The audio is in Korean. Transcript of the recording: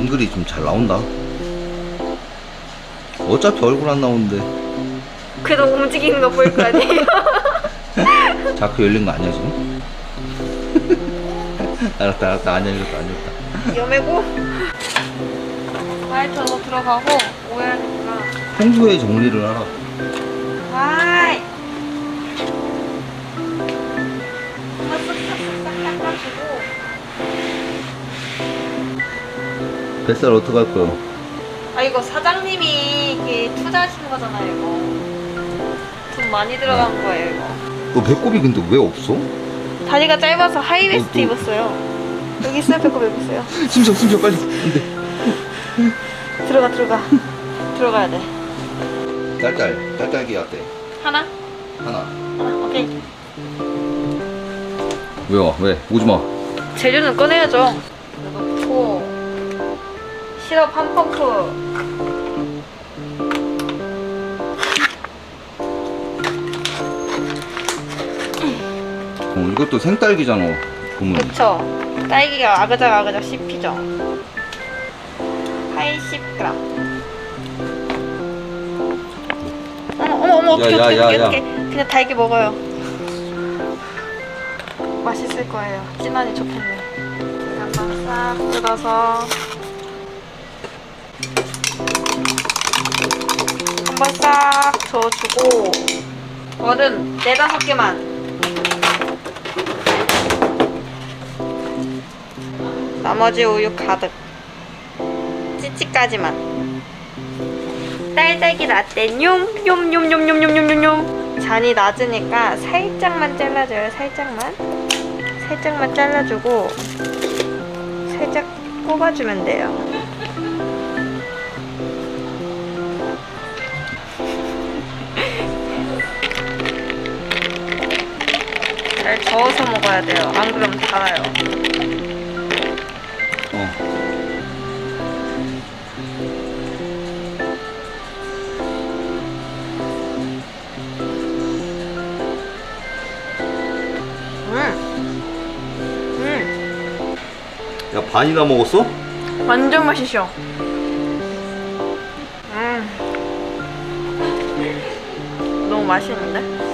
앵글이 좀잘 나온다. 어차피 얼굴 안 나오는데 그래도 움직이는 거 보일 거 아니에요? 자크 열린 거 아니야 지금? 알았다 알았다 안 열렸다 안 열렸다. 여매고 화이트로 들어가고 오해하니까 평소에 정리를 하라. 와이 뱃살 어떡할 거야? 아 이거 사장님이 이게 투자하시는 거잖아요 이거 돈 많이 들어간 거예요 이거 너 배꼽이 근데 왜 없어? 다리가 짧아서 하이웨스트 어, 또- 입었어요 여기 있어요 배꼽 입었어요 숨쉬어 숨쉬어 빨리. 근데 들어가 들어가 들어가야 돼 딸딸 딸딸기 어때? 하나? 하나. 하나 오케이 왜요? 왜? 오지 마. 재료는 꺼내야죠 넣고 시럽 한 펌프. 어, 이것도 생딸기잖아. 보면. 그쵸. 딸기가 아그작아그작 씹히죠. 80g 어머 어머 어머 어떡해 야, 야, 어떡해 야, 어떡해. 야. 그냥 달게 먹어요. 맛있을 거예요. 진한이 좋겠네. 한번 싹 뜯어서 한번 싹 저어주고 얼음 네다섯 개만. 나머지 우유 가득. 찌찌까지만. 딸딸기 라떼 뇽뇽뇽뇽뇽뇽뇽뇽. 잔이 낮으니까 살짝만 잘라줘요 살짝만. 살짝만 잘라주고 살짝 뽑아주면 돼요 잘 저어서 먹어야 돼요 안 그러면 달아요 어. 음. 음. 야 반이나 먹었어? 완전 맛있어. 음. 너무 맛있는데?